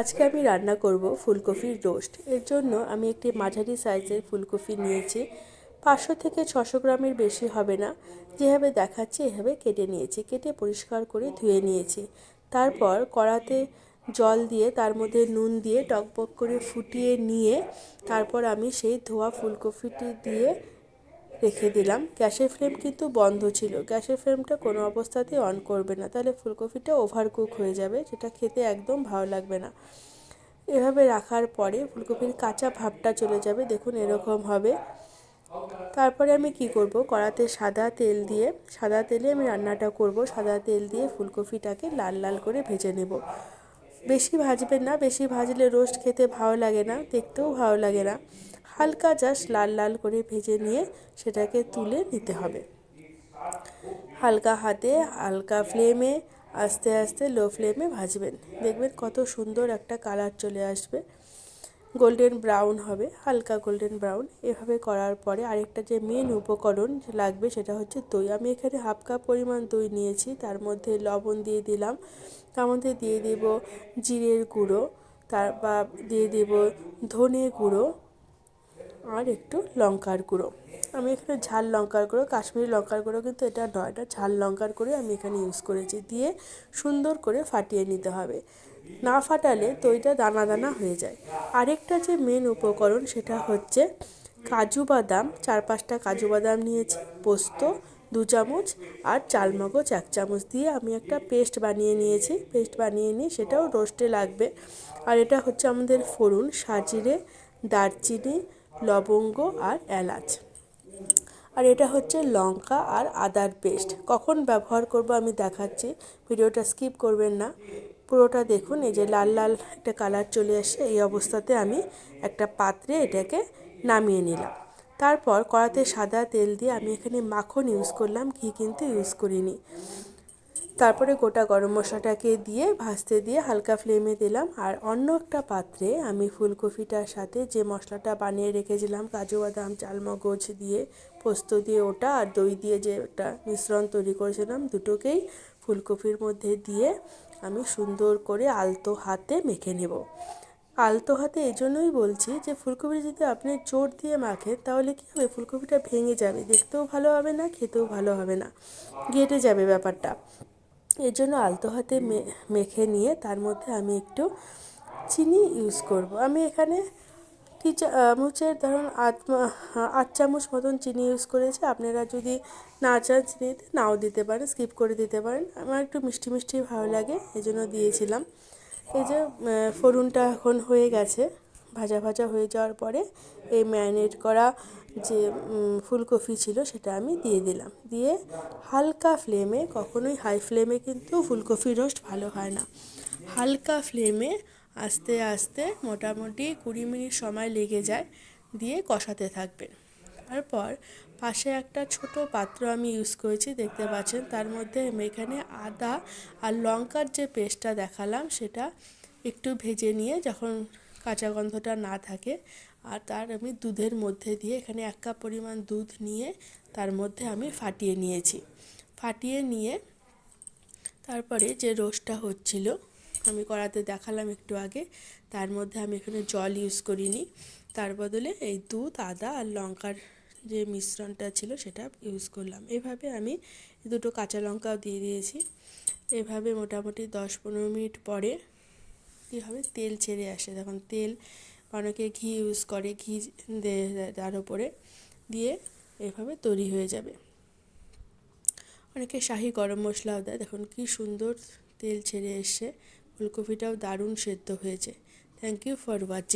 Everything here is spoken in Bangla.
আজকে আমি রান্না করব ফুলকপির রোস্ট। এর জন্য আমি একটি মাঝারি সাইজের ফুলকপি নিয়েছি। পাঁচশো থেকে ছশো গ্রামের বেশি হবে না। যেভাবে দেখাচ্ছি, এভাবে কেটে নিয়েছি। কেটে পরিষ্কার করে ধুয়ে নিয়েছি। তারপর কড়াতে জল দিয়ে, তার মধ্যে নুন দিয়ে টকবক করে ফুটিয়ে নিয়ে, তারপর আমি সেই ধোয়া ফুলকপিটি দিয়ে রেখে দিলাম। গ্যাসের ফ্লেম কিন্তু বন্ধ ছিল। গ্যাসের ফ্লেমটা কোনো অবস্থাতেই অন করবে না। তাহলে ফুলকপিটা ওভার কুক হয়ে যাবে, যেটা খেতে একদম ভালো লাগবে না। এভাবে রাখার পরে ফুলকপির কাঁচা ভাবটা চলে যাবে। দেখুন এরকম হবে। তারপরে আমি কি করব? কড়াতে সাদা তেল দিয়ে, সাদা তেলে আমি রান্নাটা করব। সাদা তেল দিয়ে ফুলকপিটাকে লাল লাল করে ভেজে নেব। বেশি ভাজবেন না। বেশি ভাজলে রোস্ট খেতে ভালো লাগে না। দেখতেও ভালো লাগে না। হালকা জাস্ট লাল লাল করে ভেজে নিয়ে সেটাকে তুলে নিতে হবে। হালকা হাতে, হালকা ফ্লেমে, আস্তে আস্তে লো ফ্লেমে ভাজবেন। দেখবেন কত সুন্দর একটা কালার চলে আসবে। গোল্ডেন ব্রাউন হবে, হালকা গোল্ডেন ব্রাউন। এভাবে করার পরে আরেকটা যে মেন উপকরণ লাগবে সেটা হচ্ছে দই। আমি এখানে হাফ কাপ পরিমাণ দই নিয়েছি, তার মধ্যে লবণ দিয়ে দিলাম। তার মধ্যে দিয়ে দেব জিরের গুঁড়ো, তার বা দিয়ে দেব ধনে গুঁড়ো আর একটু লঙ্কার গুঁড়ো। আমি এখানে ঝাল লঙ্কার গুঁড়ো, কাশ্মীরি লঙ্কার গুঁড়ো কিন্তু এটা নয়, এটা ঝাল লঙ্কার গুঁড়ো আমি এখানে ইউজ করেছি। দিয়ে সুন্দর করে ফাটিয়ে নিতে হবে। না ফাটালে দইটা দানা দানা হয়ে যায়। আরেকটা যে মেন উপকরণ সেটা হচ্ছে কাজু বাদাম। চার পাঁচটা কাজু বাদাম নিয়েছি, পোস্ত, দু চামচ আর চালমগজ এক চামচ। দিয়ে আমি একটা পেস্ট বানিয়ে নিয়েছি। পেস্ট বানিয়ে নিয়ে সেটাও রোস্টে লাগবে। আর এটা হচ্ছে আমাদের ফোড়ন, সাজিরে, দারচিনি লবঙ্গ আর এলাচ। আর এটা হচ্ছে লঙ্কা আর আদার পেস্ট। কখন ব্যবহার করব আমি দেখাচ্ছি, ভিডিওটা স্কিপ করবেন না। পুরোটা দেখুন, এই যে লাল লাল একটা কালার চলে আসে, এই অবস্থাতে আমি একটা পাত্রে এটাকে নামিয়ে নিলাম। তারপর কড়াতে সাদা তেল দিয়ে আমি এখানে মাখন ইউজ করলাম, ঘি কিন্তু ইউজ করিনি। তারপরে গোটা গরম মশলাটাকে দিয়ে ভাজতে দিয়ে হালকা ফ্লেমে দিলাম। আর অন্য একটা পাত্রে আমি ফুলকপিটার সাথে যে মশলাটা বানিয়ে রেখেছিলাম, কাজু বাদাম, চালমগজ দিয়ে পোস্ত দিয়ে ওটা আর দই দিয়ে যে একটা মিশ্রণ তৈরি করেছিলাম, দুটোকেই ফুলকপির মধ্যে দিয়ে আমি সুন্দর করে আলতো হাতে মেখে নেব। আলতো হাতে এই জন্যই বলছি যে ফুলকপি যদি আপনি জোর দিয়ে মাখেন, তাহলে কী হবে? ফুলকপিটা ভেঙে যাবে। দেখতেও ভালো হবে না, খেতেও ভালো হবে না। গেটে যাবে ব্যাপারটা। এর জন্য আলতো হাতে মেখে নিয়ে তার মধ্যে আমি একটু চিনি ইউজ করব। আমি এখানে টি চামচের ধরুন আধ চামচ মতন চিনি ইউজ করেছি। আপনারা যদি না চান চিনি নাও দিতে পারেন স্কিপ করে দিতে পারেন। আমার একটু মিষ্টি মিষ্টি ভালো লাগে, এই জন্য দিয়েছিলাম। এই যে ফোড়নটা এখন হয়ে গেছে। ভাজা ভাজা হয়ে যাওয়ার পরে এই ম্যারিনেট করা যে ফুলকপি ছিল সেটা আমি দিয়ে দিলাম। দিয়ে হালকা ফ্লেমে, কখনোই হাই ফ্লেমে কিন্তু ফুলকপি রোস্ট ভালো হয় না। হালকা ফ্লেমে আস্তে আস্তে মোটামুটি কুড়ি মিনিট সময় লেগে যায়, দিয়ে কষাতে থাকবেন। তারপর পাশে একটা ছোট পাত্র আমি ইউজ করেছি, দেখতে পাচ্ছেন। তার মধ্যে আমি এখানে আদা আর লঙ্কার যে পেস্টটা দেখালাম, সেটা একটু ভেজে নিয়ে যখন কাঁচা গন্ধটা না থাকে। আর তার আমি দুধের মধ্যে দিয়ে এখানে এক কাপ পরিমাণ দুধ নিয়ে তার মধ্যে আমি ফাটিয়ে নিয়েছি। ফাটিয়ে নিয়ে তারপরে যে রোস্টটা হচ্ছিল, আমি কড়াতে দেখালাম একটু আগে, তার মধ্যে আমি এখানে জল ইউজ করিনি। তার বদলে এই দুধ, আদা আর লঙ্কার যে মিশ্রণটা ছিল সেটা ইউজ করলাম। এভাবে আমি দুটো কাঁচা লঙ্কাও দিয়ে দিয়েছি। এভাবে মোটামুটি দশ পনেরো মিনিট পরে কী হবে? তেল ছেড়ে আসে। তখন তেল অনেকে ঘি ইউজ করে, ঘি তার উপরে দিয়ে এভাবে তৈরি হয়ে যাবে। অনেকে শাহি গরম মশলাও দেয়। দেখুন কি সুন্দর তেল ছেড়ে এসছে ফুলকপিটাও দারুণ সেদ্ধ হয়েছে। Thank you for watching